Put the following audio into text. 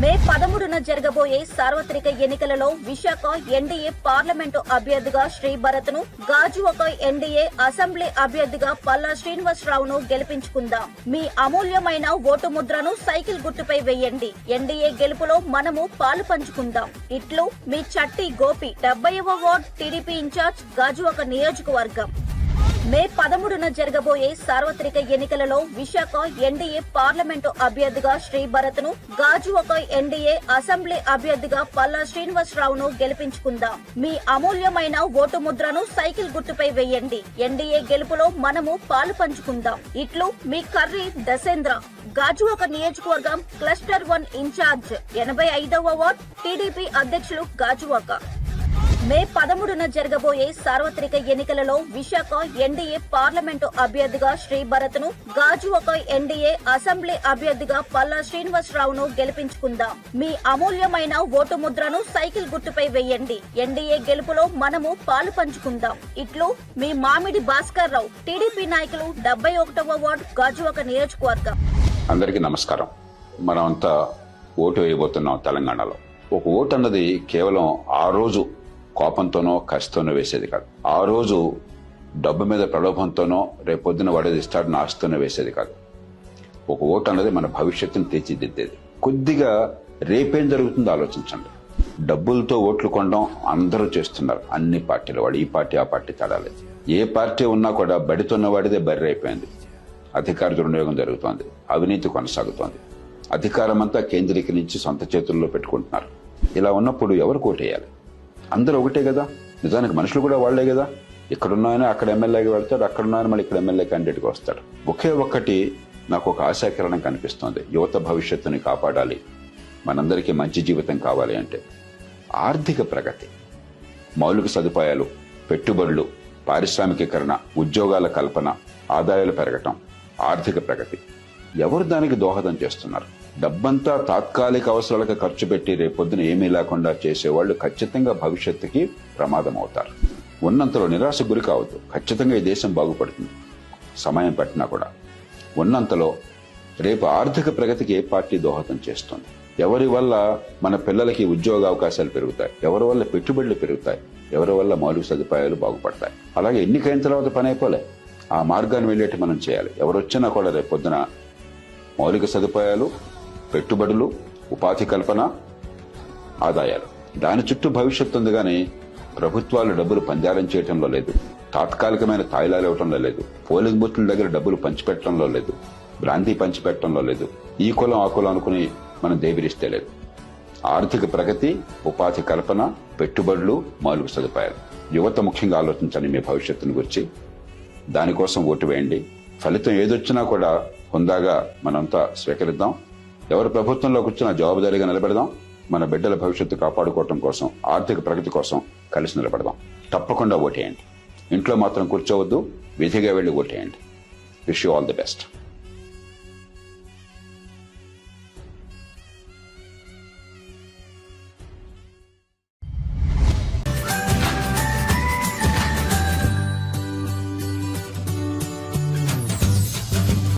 మే పదమూడున జరగబోయే సార్వత్రిక ఎన్నికలలో విశాఖ ఎన్డీఏ పార్లమెంటు అభ్యర్థిగా శ్రీ భరత్ను గాజువాక ఎన్డీఏ అసెంబ్లీ అభ్యర్థిగా పల్లా శ్రీనివాసరావును గెలిపించుకుందాం. మీ అమూల్యమైన ఓటు ముద్రను సైకిల్ గుర్తుపై వేయండి. ఎన్డీఏ గెలుపులో మనము పాలు పంచుకుందాం. ఇట్లు మీ Chatti Gopi డెబ్బైవ ward TDP in charge Gajuwaka నియోజకవర్గం. మే పదమూడున జరగబోయే సార్వత్రిక ఎన్నికలలో విశాఖ ఎన్డీఏ పార్లమెంటు అభ్యర్థిగా శ్రీ భరత్ను గాజువక ఎన్డీఏ అసెంబ్లీ అభ్యర్థిగా పల్లా శ్రీనివాసరావును గెలిపించుకుందాం. మీ అమూల్యమైన ఓటు ముద్రను సైకిల్ గుర్తుపై వేయండి. ఎన్డీఏ గెలుపులో మనము పాలు పంచుకుందాం. ఇట్లు మీ కర్రీ దశేంద్ర. గాజువాక నియోజకవర్గం క్లస్టర్ వన్ ఇన్ఛార్జ్. ఎనభై ఐదవ వార్డ్ టీడీపీ అధ్యక్షులు గాజువాక మే పదమూడున జరగబోయే సార్వత్రిక ఎన్నికలలో విశాఖ ఎన్డీఏ పార్లమెంటు అభ్యర్థిగా శ్రీ భరత్ను గాజువాక ఎన్డీఏ అసెంబ్లీ అభ్యర్థిగా పల్లా శ్రీనివాసరావును గెలిపించుకుందాం. మీ అమూల్యమైన ఓటు ముద్రను సైకిల్ గుర్తుపై వేయండి. ఎన్డీఏ గెలుపులో మనము పాలు పంచుకుందాం. ఇట్లు మీ మామిడి భాస్కర్ రావు టీడీపీ నాయకులు డెబ్బై ఒకటవ వార్డు గాజువాక నియోజకవర్గం. అందరికీ నమస్కారం. మనం అంతా ఓటు వేయబోతున్నాం తెలంగాణలో. ఒక ఓటు అన్నది కేవలం ఆ రోజు కోపంతోనో కష్టతోనో వేసేది కాదు. ఆ రోజు డబ్బు మీద ప్రలోభంతోనో రేపొద్దున వాడేది ఇస్తాడని ఆశతోనో వేసేది కాదు. ఒక ఓటు అన్నది మన భవిష్యత్తును తీర్చిదిద్దేది. కొద్దిగా రేపేం జరుగుతుందో ఆలోచించండి. డబ్బులతో ఓట్లు కొనడం అందరూ చేస్తున్నారు. అన్ని పార్టీలు వాడు ఈ పార్టీ ఆ పార్టీ తేడాలేదు ఏ పార్టీ ఉన్నా కూడా బడితున్న వాడిదే బర్రె అయిపోయింది. అధికార దుర్వినియోగం జరుగుతోంది. అవినీతి కొనసాగుతోంది. అధికారం అంతా కేంద్రీకరించి సొంత చేతుల్లో పెట్టుకుంటున్నారు. ఇలా ఉన్నప్పుడు ఎవరు కోటేయాలి? అందరూ ఒకటే కదా? నిజానికి మనుషులు కూడా వాళ్ళే కదా? ఇక్కడున్నాయని అక్కడ ఎమ్మెల్యేకి వెళ్తాడు అక్కడున్నాయని మళ్ళీ ఇక్కడ ఎమ్మెల్యే క్యాండిడేట్కి వస్తాడు. ఒకే ఒక్కటి నాకు ఒక ఆశాకిరణం కనిపిస్తోంది. యువత భవిష్యత్తుని కాపాడాలి. మనందరికీ మంచి జీవితం కావాలి అంటే. ఆర్థిక ప్రగతి మౌలిక సదుపాయాలు పెట్టుబడులు పారిశ్రామికీకరణ ఉద్యోగాల కల్పన ఆదాయాలు పెరగటం ఆర్థిక ప్రగతి. ఎవరు దానికి దోహదం చేస్తున్నారు? డబ్బంతా తాత్కాలిక అవసరాలకు ఖర్చు పెట్టి రేపొద్దున ఏమీ లేకుండా చేసేవాళ్ళు ఖచ్చితంగా భవిష్యత్తుకి ప్రమాదం అవుతారు ఉన్నంతలో నిరాశ గురి కావద్దు. ఖచ్చితంగా ఈ దేశం బాగుపడుతుంది. సమయం పట్టినా కూడా. ఉన్నంతలో రేపు ఆర్థిక ప్రగతికి ఏ పార్టీ దోహదం చేస్తుంది? ఎవరి వల్ల మన పిల్లలకి ఉద్యోగ అవకాశాలు పెరుగుతాయి? ఎవరి వల్ల పెట్టుబడులు పెరుగుతాయి? ఎవరి వల్ల మౌలిక సదుపాయాలు బాగుపడతాయి? అలాగే ఎన్నికైన తర్వాత పని అయిపోలే. ఆ మార్గాన్ని వెళ్ళేట్టు మనం చేయాలి. ఎవరు వచ్చినా కూడా రేపు పొద్దున మౌలిక సదుపాయాలు పెట్టుబడులు ఉపాధి కల్పన ఆదాయాలు. దాని చుట్టూ భవిష్యత్తు ఉంది కానీ ప్రభుత్వాలు డబ్బులు పంజారం చేయటంలో లేదు. తాత్కాలికమైన తాయిలాలు ఇవ్వటంలో లేదు. పోలింగ్ బూత్ల దగ్గర డబ్బులు పంచిపెట్టడంలో లేదు. భ్రాంతి పంచిపెట్టడంలో లేదు. ఈ కులం ఆ కులం అనుకుని మనం దేవిరిస్తే లేదు. ఆర్థిక ప్రగతి ఉపాధి కల్పన పెట్టుబడులు మౌలిక సదుపాయాలు. యువత ముఖ్యంగా ఆలోచించండి మీ భవిష్యత్తుని గురించి. దానికోసం ఓటు వేయండి. ఫలితం ఏదొచ్చినా కూడా హుందాగా మనంతా స్వీకరిద్దాం. ఎవరు ప్రభుత్వంలోకి వచ్చినా జవాబుదారీగా నిలబెడదాం. మన బిడ్డల భవిష్యత్తు కాపాడుకోవటం కోసం ఆర్థిక ప్రగతి కోసం కలిసి నిలబడదాం. తప్పకుండా ఓటేయండి. ఇంట్లో మాత్రం కూర్చోవద్దు. విధిగా వెళ్ళి ఓటేయండి. Wish you all the best